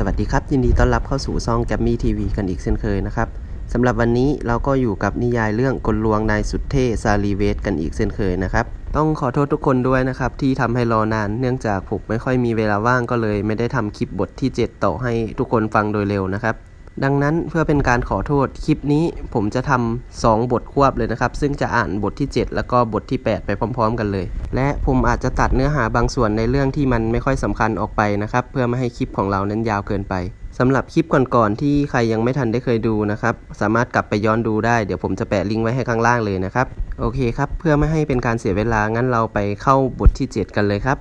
สวัสดีครับ ยินดีต้อนรับเข้าสู่ซองแกมมี่ทีวีกันอีกเช่นเคยนะครับสำหรับวันนี้เราก็อยู่กับนิยายเรื่องกลลวงนายสุดเท่ซาลีเวสกันอีกเช่นเคยนะครับ ต้องขอโทษทุกคนด้วยนะครับ ที่ทำให้รอนานเนื่องจากผมไม่ค่อยมีเวลาว่างก็เลย ไม่ได้ทำคลิปบทที่ 7 ต่อให้ทุกคนฟังโดยเร็วนะครับ ดังนั้นเพื่อเป็นการขอโทษคลิปนี้ผมจะทำสองบทควบเลยนะครับ ซึ่งจะอ่านบทที่ 7 แล้วก็บทที่ 8 ไปพร้อม ๆ กันเลย และผมอาจจะตัดเนื้อหาบางส่วนในเรื่องที่มันไม่ค่อยสำคัญออกไปนะครับ เพื่อไม่ให้คลิปของเรานั้นยาวเกินไปสำหรับคลิปก่อนๆที่ใครยังไม่ทันได้เคยดูนะครับ สามารถกลับไปย้อนดูได้เดี๋ยวผมจะแปะลิงก์ไว้ให้ข้างล่างเลยนะครับ โอเคครับ เพื่อไม่ให้เป็นการเสียเวลางั้นเราไปเข้าบทที่ 7 กันเลยครับ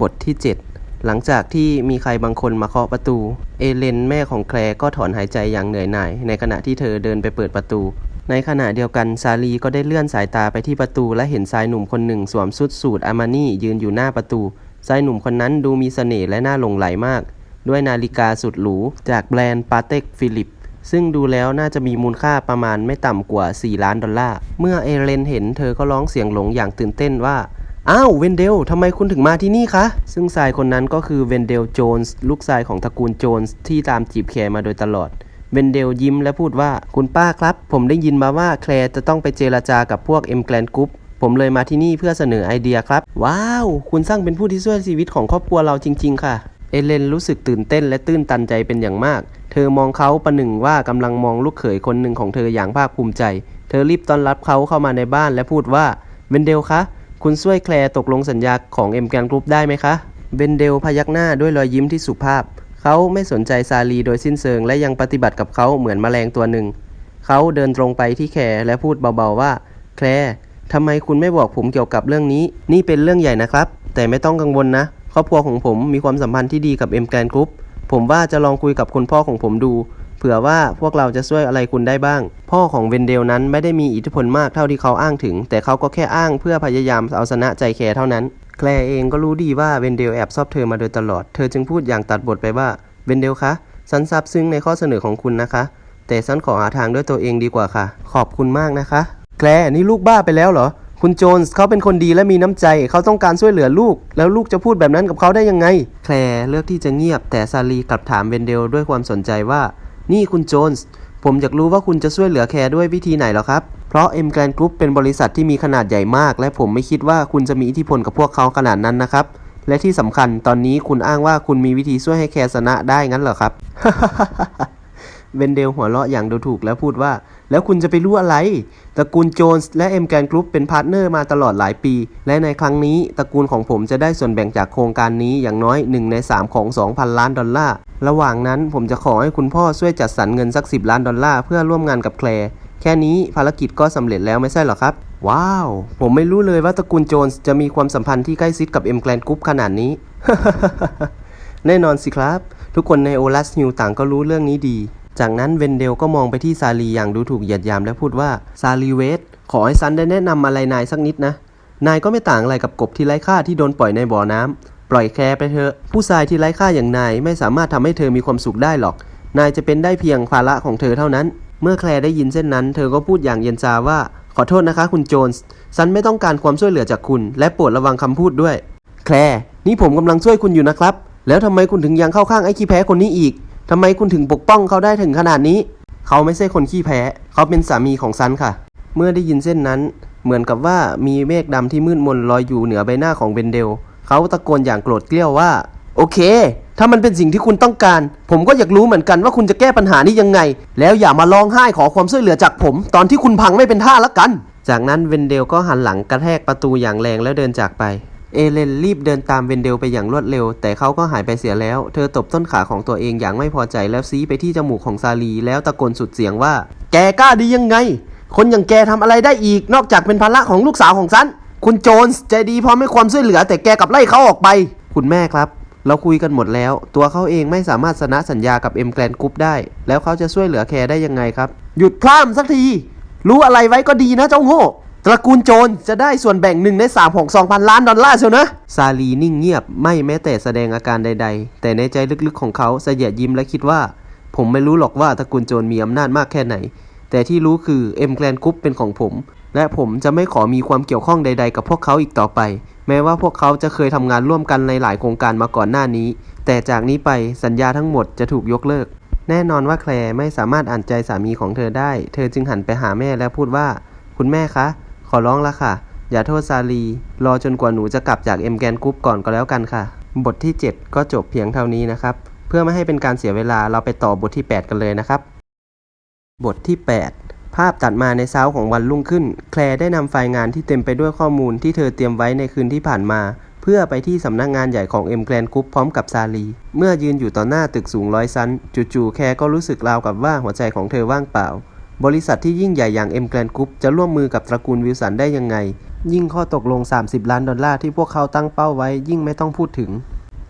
บทที่ 7 หลังจากที่มีใครบางคนมาเคาะประตู เอเลนแม่ของแคลร์ก็ถอนหายใจอย่างเหนื่อยหน่าย ในขณะที่เธอเดินไปเปิดประตู ในขณะเดียวกันซาลีก็ได้เลื่อนสายตาไปที่ประตูและเห็นชายหนุ่มคนหนึ่งสวมชุดสูทอามานี่ยืนอยู่หน้าประตูชายหนุ่มคนนั้นดูมีเสน่ห์และน่าหลงไหลมาก ด้วยนาฬิกาสุดหรูจากแบรนด์ปาเต็กฟิลิปซึ่งดูแล้วน่าจะมีมูลค่าประมาณไม่ต่ำกว่า 4 ล้านดอลลาร์ เมื่อเอเลนเห็นเธอก็ร้องเสียงหลงอย่างตื่นเต้นว่า อ้าวเวนเดลทำไมคุณถึงมาที่นี่คะ ซึ่งชายคนนั้นก็คือเวนเดลโจนส์ลูกชายของตระกูลโจนส์ที่ตามจีบแคร์มาโดยตลอด เวนเดลยิ้มและพูดว่าคุณป้าครับ ผมได้ยินมาว่าแคลร์จะต้องไปเจราจากับพวกเอ็มแกลนกรุ๊ปผมเลยมาที่นี่เพื่อเสนอไอเดียครับ ว้าว คุณสร้างเป็นผู้ที่ช่วยชีวิตของครอบครัวเราจริง ๆ ค่ะ เอเลนรู้สึกตื่นเต้นและตื้นตันใจเป็นอย่างมาก เธอมองเขาประหนึ่งว่ากำลังมองลูกเขยคนหนึ่งของเธออย่างภาคภูมิใจ เธอรีบต้อนรับเขาเข้ามาในบ้านและพูดว่าเวนเดลคะ คุณช่วยแคลร์ตกลงสัญญาของเอ็มแกนกรุ๊ปได้ไหมคะเวนเดลพยักหน้าด้วยรอยยิ้มที่สุภาพ เขาไม่สนใจซาลีโดยสิ้นเชิงและยังปฏิบัติกับเขาเหมือนแมลงตัวหนึ่ง เขาเดินตรงไปที่แคร์และพูดเบาๆว่า แคลร์ทำไมคุณไม่บอกผมเกี่ยวกับเรื่องนี้ นี่เป็นเรื่องใหญ่นะครับ แต่ไม่ต้องกังวลนะ ครอบครัวของผมมีความสัมพันธ์ที่ดีกับเอ็มแกนกรุ๊ปผมว่าจะลองคุยกับคุณพ่อของผมดู เผื่อว่าพวกเราจะช่วยอะไรคุณได้บ้าง พ่อของเวนเดลนั้นไม่ได้มีอิทธิพลมากเท่าที่เขาอ้างถึง แต่เขาก็แค่อ้างเพื่อพยายามเอาชนะใจแคร์เท่านั้น แคลร์เองก็รู้ดีว่าเวนเดลแอบชอบเธอมาโดยตลอด เธอจึงพูดอย่างตัดบทไปว่าเวนเดลคะฉันซาบซึ้งในข้อเสนอของคุณนะคะ แต่ฉันขอหาทางด้วยตัวเองดีกว่าค่ะ ขอบคุณมากนะคะ แคลร์นี่ลูกบ้าไปแล้วเหรอคุณโจนส์เขาเป็นคนดีและมีน้ำใจ เขาต้องการช่วยเหลือลูก แล้วลูกจะพูดแบบนั้นกับเขาได้ยังไง แคลร์เลือกที่จะเงียบแต่ซาลีกลับถามเวนเดลด้วยความสนใจว่า นี่คุณโจนส์ ผมอยากรู้ว่าคุณจะช่วยเหลือแคร์ด้วยวิธีไหนหรอครับ เพราะ M Grand Group เป็นบริษัทที่มีขนาดใหญ่มาก และผมไม่คิดว่าคุณจะมีอิทธิพลกับพวกเขาขนาดนั้นนะครับ และที่สำคัญตอนนี้คุณอ้างว่าคุณมีวิธีช่วยให้แคร์ชนะได้งั้นเหรอครับ เวนเดลหัวเราะอย่างดูถูกแล้วพูดว่า แล้วคุณจะไปรู้อะไร ตระกูลโจนส์และเอ็มแกนกรุ๊ปเป็นพาร์ทเนอร์มาตลอดหลายปี และในครั้งนี้ตระกูลของผมจะได้ส่วนแบ่งจากโครงการนี้อย่างน้อย 1 ใน 3 ของ 2,000 ล้านดอลลาร์ ระหว่างนั้นผมจะขอให้คุณพ่อช่วยจัดสรรเงินสัก 10 ล้านดอลลาร์เพื่อร่วมงานกับแคลร์แค่นี้ภารกิจก็สำเร็จแล้วไม่ใช่หรอครับ ว้าว ผมไม่รู้เลยว่าตระกูลโจนส์จะมีความสัมพันธ์ที่ใกล้ชิดกับเอ็มแกลนกรุ๊ปขนาดนี้ แน่นอนสิครับ ทุกคนในโอลัสฮิวต่างก็รู้เรื่องนี้ดี จากนั้นเวนเดลก็มองไปที่ซาลีอย่างดูถูกเหยียดหยามและพูดว่าซาลีเวสขอให้ซันได้แนะนำอะไรนายสักนิดนะ นายก็ไม่ต่างอะไรกับกบที่ไร้ค่าที่โดนปล่อยในบ่อน้ำปล่อยแคร์ไปเถอะ ผู้ชายที่ไร้ค่าอย่างนายไม่สามารถทำให้เธอมีความสุขได้หรอก นายจะเป็นได้เพียงภาระของเธอเท่านั้น เมื่อแคลร์ได้ยินเช่นนั้น เธอก็พูดอย่างเย็นชาว่า ขอโทษนะคะคุณโจนส์ฉันไม่ต้องการความช่วยเหลือจากคุณ และโปรดระวังคำพูดด้วย แคลร์นี่ผมกำลังช่วยคุณอยู่นะครับ แล้วทำไมคุณถึงยังเข้าข้างไอ้ขี้แพ้คนนี้อีก ทำไมคุณถึงปกป้องเขาได้ถึงขนาดนี้ เขาไม่ใช่คนขี้แพ้ เขาเป็นสามีของซันค่ะ เมื่อได้ยินเส้นนั้น เหมือนกับว่ามีเมฆดำที่มืดมนลอยอยู่เหนือใบหน้าของเบนเดล เขาตะโกนอย่างโกรธเกลี้ยวว่า โอเค ถ้ามันเป็นสิ่งที่คุณต้องการ ผมก็อยากรู้เหมือนกันว่าคุณจะแก้ปัญหานี้ยังไง แล้วอย่ามาร้องไห้ขอความช่วยเหลือจากผม ตอนที่คุณพังไม่เป็นท่าละกัน จากนั้นเวนเดลก็หันหลังกระแทกประตูอย่างแรงแล้วเดินจากไป เอเลนรีบเดินตามเวนเดลไปอย่างรวดเร็ว แต่เขาก็หายไปเสียแล้ว เธอตบต้นขาของตัวเองอย่างไม่พอใจแล้วซีไปที่จมูกของซาลีแล้วตะโกนสุดเสียงว่า แกกล้าดียังไง คนอย่างแกทำอะไรได้อีก นอกจากเป็นภาระของลูกสาวของฉัน คุณโจนส์ใจดีพร้อมให้ความช่วยเหลือ แต่แกกลับไล่เขาออกไป คุณแม่ครับ เราคุยกันหมดแล้ว ตัวเขาเองไม่สามารถชนะสัญญากับเอ็มแกลนกรุ๊ปได้ แล้วเขาจะช่วยเหลือแคร์ได้ยังไงครับ หยุดพร่ำสักที รู้อะไรไว้ก็ดีนะเจ้าโง่ ตระกูลโจรจะได้ส่วนแบ่งหนึ่งในสามของ 2,000 ล้านดอลลาร์เชียวนะ ซาลีนิ่งเงียบไม่แม้แต่แสดงอาการใดๆ แต่ในใจลึกๆของเขาเสยดยิ้มและคิดว่า ผมไม่รู้หรอกว่าตระกูลโจรมีอำนาจมากแค่ไหน แต่ที่รู้คือเอ็มแกลนกรุ๊ปเป็นของผม และผมจะไม่ขอมีความเกี่ยวข้องใด ๆ กับพวกเขาอีกต่อไป แม้ว่าพวกเขาจะเคยทำงานร่วมกันในหลายโครงการมาก่อนหน้านี้ แต่จากนี้ไปสัญญาทั้งหมดจะถูกยกเลิก แน่นอนว่าแคลร์ไม่สามารถอ่านใจสามีของเธอได้ เธอจึงหันไปหาแม่และพูดว่า คุณแม่คะ ขอร้องละค่ะ อย่าโทษซาลี รอจนกว่าหนูจะกลับจากเอ็มแกนกรุ๊ปก่อนก็แล้วกันค่ะ บทที่ 7 ก็จบเพียงเท่านี้นะครับ เพื่อไม่ให้เป็นการเสียเวลาเราไปต่อบทที่ 8 กันเลยนะครับ บทที่ 8 ภาพตัดมาในเช้าของวันรุ่งขึ้น แคลร์ได้นำไฟล์งานที่เต็มไปด้วยข้อมูลที่เธอเตรียมไว้ในคืนที่ผ่านมาเพื่อไปที่สำนักงานใหญ่ของเอ็มแกรนกรุ๊ปพร้อมกับซาลี เมื่อยืนอยู่ต่อหน้าตึกสูงร้อยชั้น จู่ๆแคลร์ก็รู้สึกราวกับว่าหัวใจของเธอว่างเปล่า บริษัทที่ยิ่งใหญ่อย่างเอ็มแกรนกรุ๊ปจะร่วมมือกับตระกูลวิลสันได้ยังไง ยิ่งข้อตกลง 30 ล้านดอลลาร์ที่พวกเขาตั้งเป้าไว้ยิ่งไม่ต้องพูดถึง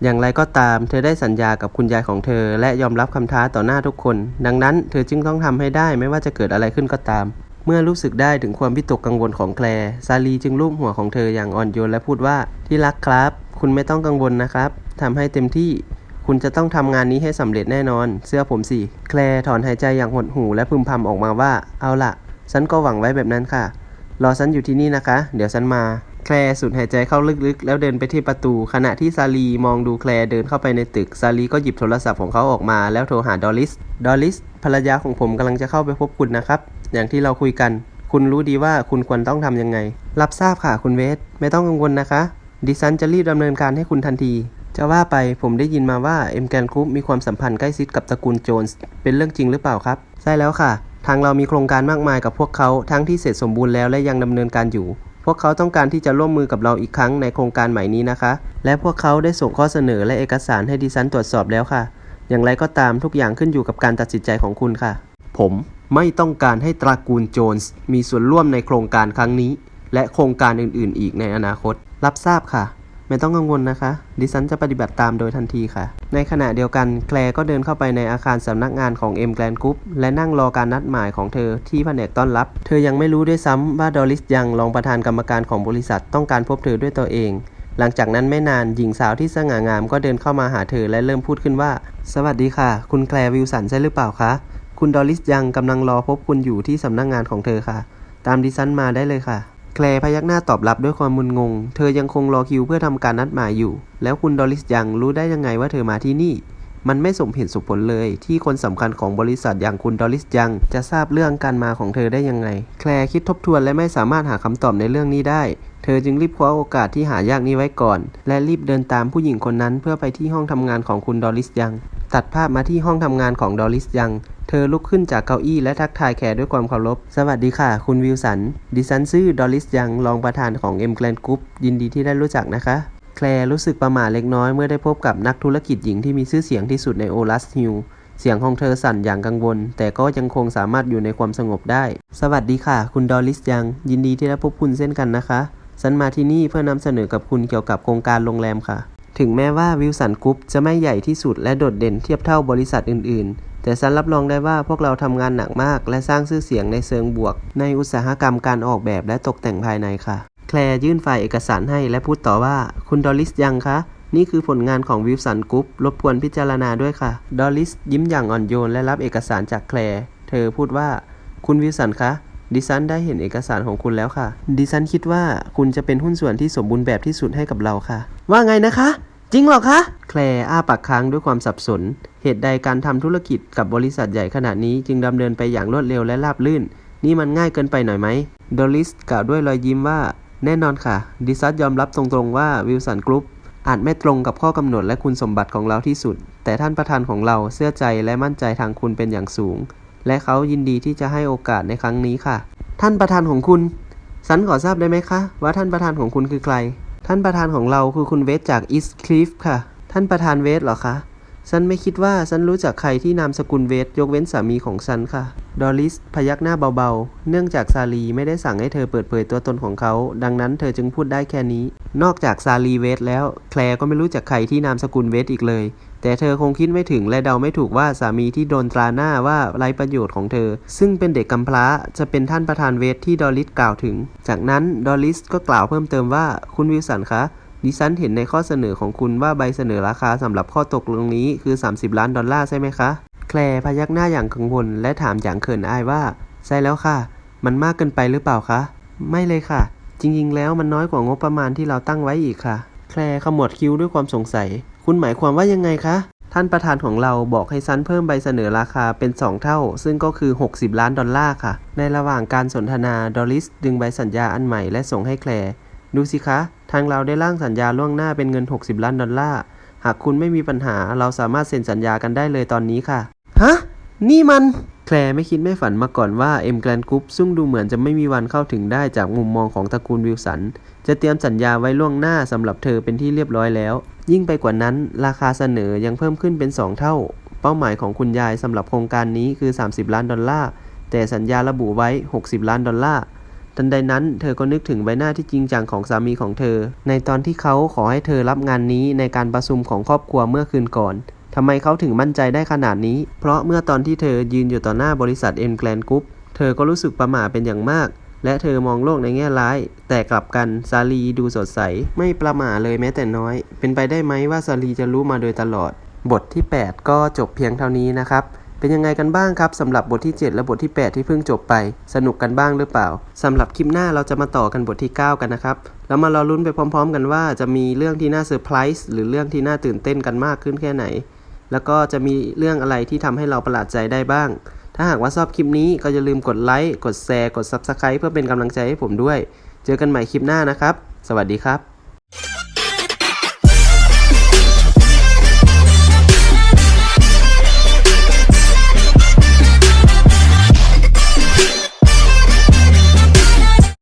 อย่างไรก็ตาม เธอได้สัญญากับคุณยายของเธอ และยอมรับคำท้าต่อหน้าทุกคน ดังนั้นเธอจึงต้องทำให้ได้ไม่ว่าจะเกิดอะไรขึ้นก็ตาม เมื่อรู้สึกได้ถึงความวิตกกังวลของแคลร์ซาลีจึงลูบหัวของเธออย่างอ่อนโยนและพูดว่าที่รักครับ คุณไม่ต้องกังวลนะครับทำให้เต็มที่ คุณจะต้องทำงานนี้ให้สำเร็จแน่นอน เสื้อผมสิ แคลร์ถอนหายใจอย่างหดหู่และพึมพำออกมาว่า เอาล่ะฉันก็หวังไว้แบบนั้นค่ะ รอฉันอยู่ที่นี่นะคะ เดี๋ยวฉันมา แคลร์สูดหายใจเข้าลึกๆ แล้วเดินไปที่ประตู ขณะที่ซาลีมองดูแคลร์เดินเข้าไปในตึก ซาลีก็หยิบโทรศัพท์ของเขาออกมา แล้วโทรหาดอลลิส ดอลลิส ภรรยาของผมกำลังจะเข้าไปพบคุณนะครับ อย่างที่เราคุยกัน คุณรู้ดีว่าคุณควรต้องทำยังไง รับทราบค่ะคุณเวส ไม่ต้องกังวลนะคะ ดิฉันจะรีบดำเนินการให้คุณทันที จะว่าไปผมได้ยินมาว่าเอ็มแกนกรุ๊ปมีความสัมพันธ์ใกล้ชิดกับตระกูลโจนส์เป็นเรื่องจริงหรือเปล่าครับ ใช่แล้วค่ะ ทางเรามีโครงการมากมายกับพวกเขาทั้งที่เสร็จสมบูรณ์แล้วและยังดำเนินการอยู่ พวกเขาต้องการที่จะร่วมมือกับเราอีกครั้งในโครงการใหม่นี้นะคะ และพวกเขาได้ส่งข้อเสนอและเอกสารให้ดิฉันตรวจสอบแล้วค่ะ อย่างไรก็ตามทุกอย่างขึ้นอยู่กับการตัดสินใจของคุณค่ะ ผมไม่ต้องการให้ตระกูลโจนส์มีส่วนร่วมในโครงการครั้งนี้ และโครงการอื่น ๆ อีกในอนาคต รับทราบค่ะ ไม่ต้องกังวลนะคะ ดิฉันจะปฏิบัติตามโดยทันทีค่ะ ในขณะเดียวกันแคลร์ก็เดินเข้าไปในอาคารสำนักงานของเอ็มแกรนกรุ๊ปและนั่งรอการนัดหมายของเธอที่แผนกต้อนรับ เธอยังไม่รู้ด้วยซ้ำว่าดอลิสยังรองประธานกรรมการของบริษัทต้องการพบเธอด้วยตัวเองหลังจากนั้นไม่นานหญิงสาวที่สง่างามก็เดินเข้ามาหาเธอและเริ่มพูดขึ้นว่า สวัสดีค่ะ คุณแคลร์วิลสันใช่หรือเปล่าคะ คุณดอลลิสยังกำลังรอพบคุณอยู่ที่สำนักงานของเธอค่ะ ตามดิฉันมาได้เลยค่ะ แคลพยักหน้าตอบรับด้วยความมึนงง เธอยังคงรอคิวเพื่อทำการนัดหมายอยู่ แล้วคุณดอลลิสยังรู้ได้ยังไงว่าเธอมาที่นี่ มันไม่สมเหตุสมผลเลย ที่คนสำคัญของบริษัทอย่างคุณดอลลิสยัง จะทราบเรื่องการมาของเธอได้ยังไง แคลคิดทบทวนและไม่สามารถหาคำตอบในเรื่องนี้ได้ เธอจึงรีบคว้าโอกาสที่หายากนี้ไว้ก่อน และรีบเดินตามผู้หญิงคนนั้นเพื่อไปที่ห้องทำงานของคุณดอลลิสยัง ตัดภาพมาที่ห้องทำงานของดอลลิสยัง เธอลุกขึ้นจากเก้าอี้และทักทายแขกด้วยความเคารพ สวัสดีค่ะ คุณวิลสัน ดิฉันชื่อดอลลิสยังรองประธานของเอ็มแกลนกรุ๊ปยินดีที่ได้รู้จักนะคะ แคลร์รู้สึกประหม่าเล็กน้อยเมื่อได้พบกับนักธุรกิจหญิงที่มีชื่อเสียงที่สุดในโอลัสฮิลเสียงของเธอสั่นอย่างกังวล แต่ก็ยังคงสามารถอยู่ในความสงบได้ สวัสดีค่ะ คุณดอลลิสยัง ยินดีที่ได้พบคุณเช่นกันนะคะฉันมาที่นี่เพื่อนำเสนอกับคุณเกี่ยวกับโครงการโรงแรมค่ะ ถึงแม้ว่าวิลสันกรุ๊ปจะไม่ใหญ่ที่สุดและโดดเด่นเทียบเท่าบริษัทอื่นๆ แต่ฉันรับรองได้ว่าพวกเราทำงานหนักมาก และสร้างชื่อเสียงในเชิงบวก ในอุตสาหกรรมการออกแบบและตกแต่งภายในค่ะ แคลร์ยื่นไฟล์เอกสารให้และพูดต่อว่า คุณดอลลิสยังคะ นี่คือผลงานของวิลสันกรุ๊ปรบกวนพิจารณาด้วยค่ะ ดอลลิสยิ้มอย่างอ่อนโยนและรับเอกสารจากแคลร์ เธอพูดว่า คุณวิลสันคะดิฉันได้เห็นเอกสารของคุณแล้วค่ะ ดิฉันคิดว่าคุณจะเป็นหุ้นส่วนที่สมบูรณ์แบบที่สุดให้กับเราค่ะ ว่าไงนะคะ จริงเหรอคะ แคลอ้าปากค้างด้วยความสับสน เหตุใดการทำธุรกิจกับบริษัทใหญ่ขนาดนี้จึงดำเนินไปอย่างรวดเร็วและราบรื่น นี่มันง่ายเกินไปหน่อยไหมดอลลิสกล่าวด้วยรอยยิ้มว่า แน่นอนค่ะ ดิฉันยอมรับตรงๆว่าวิลสันกรุ๊ปอาจไม่ตรงกับข้อกำหนดและคุณสมบัติของเราที่สุด แต่ท่านประธานของเราเชื่อใจและมั่นใจทางคุณเป็นอย่างสูง และเขายินดีที่จะให้โอกาสในครั้งนี้ค่ะ ท่านประธานของคุณฉันขอทราบได้ไหมคะ ว่าท่านประธานของคุณคือใคร ท่านประธานของเราคือคุณเวสจากอีสคลิฟค่ะ ท่านประธานเวสเหรอคะ ฉันไม่คิดว่าฉันรู้จักใครที่นามสกุลเวสยกเว้นสามีของฉันค่ะ ดอลิสพยักหน้าเบาๆ เนื่องจากซาลีไม่ได้สั่งให้เธอเปิดเผยตัวตนของเขา ดังนั้นเธอจึงพูดได้แค่นี้ นอกจากซาลีเวสแล้ว แคลร์ก็ไม่รู้จักใครที่นามสกุลเวสอีกเลย แต่เธอคงคิดไม่ถึงและเดาไม่ถูกว่าสามีที่โดนตราหน้าว่าไร้ประโยชน์ของเธอ ซึ่งเป็นเด็กกำพร้าจะเป็นท่านประธานเวสที่ดอลิสกล่าวถึง จากนั้นดอลิสก็กล่าวเพิ่มเติมว่าคุณวิลสันคะ ดิฉันเห็นในข้อเสนอของคุณว่าใบเสนอราคาสำหรับข้อตกลงนี้คือ 30 ล้านดอลลาร์ใช่ไหมคะ แคลร์พยักหน้าอย่างกังวลและถามอย่างเขินอายว่า ใช่แล้วค่ะ มันมากเกินไปหรือเปล่าคะ ไม่เลยค่ะ จริงๆ แล้วมันน้อยกว่างบประมาณที่เราตั้งไว้อีกค่ะ แคลร์ขมวดคิ้วด้วยความสงสัย คุณหมายความว่ายังไงคะ ท่านประธานของเราบอกให้ซันเพิ่มใบเสนอราคาเป็น 2 เท่า ซึ่งก็คือ 60 ล้านดอลลาร์ค่ะ ในระหว่างการสนทนา ดอริสดึงใบสัญญาอันใหม่และส่งให้แคลร์ ดูสิคะ ทางเราได้ร่างสัญญาล่วงหน้าเป็นเงิน 60 ล้านดอลลาร์ หากคุณไม่มีปัญหาเราสามารถเซ็นสัญญากันได้เลยตอนนี้ค่ะ ฮะ นี่มัน แคลร์ไม่คิดไม่ฝันมาก่อนว่าเอ็มแกรนกรุ๊ปซึ่งดูเหมือนจะไม่มีวันเข้าถึงได้จากมุมมองของตระกูลวิลสัน จะเตรียมสัญญาไว้ล่วงหน้าสำหรับเธอเป็นที่เรียบร้อยแล้ว ยิ่งไปกว่านั้น ราคาเสนอยังเพิ่มขึ้นเป็น 2 เท่า เป้าหมายของคุณยายสำหรับโครงการนี้คือ 30 ล้านดอลลาร์ แต่สัญญาระบุไว้ 60 ล้านดอลลาร์ ทันใดนั้นเธอก็นึกถึงใบหน้าที่จริงจังของสามีของเธอ ในตอนที่เขาขอให้เธอรับงานนี้ในการประชุมของครอบครัวเมื่อคืนก่อนทำไมเขาถึงมั่นใจได้ขนาดนี้ เพราะเมื่อตอนที่เธอยืนอยู่ต่อหน้าบริษัทเอ็นแกลนกรุ๊ปเธอก็รู้สึกประหม่าเป็นอย่างมาก และเธอมองโลกในแง่ร้าย แต่กลับกันซาลีดูสดใส ไม่ประหม่าเลยแม้แต่น้อย เป็นไปได้ไหมว่าซาลีจะรู้มาโดยตลอด บทที่ 8 ก็จบเพียงเท่านี้นะครับ เป็นยังไงกันบ้างครับสำหรับบทที่ 7 และบทที่ 8 ที่เพิ่งจบไป สนุกกันบ้างหรือเปล่าสำหรับคลิปหน้าเราจะมาต่อกันบทที่ 9 กันนะครับ แล้วมารอลุ้นไปพร้อม ๆ กันว่าจะมีเรื่องที่น่าเซอร์ไพรส์หรือเรื่องที่น่าตื่นเต้นกันมากขึ้นแค่ไหน แล้วก็จะมีเรื่องอะไรที่ทำให้เราประหลาดใจได้บ้าง ถ้าหากว่าชอบคลิปนี้ก็อย่าลืมกดไลค์กดแชร์กด Subscribe เพื่อเป็นกำลังใจให้ผมด้วย เจอกันใหม่คลิปหน้านะครับ สวัสดีครับ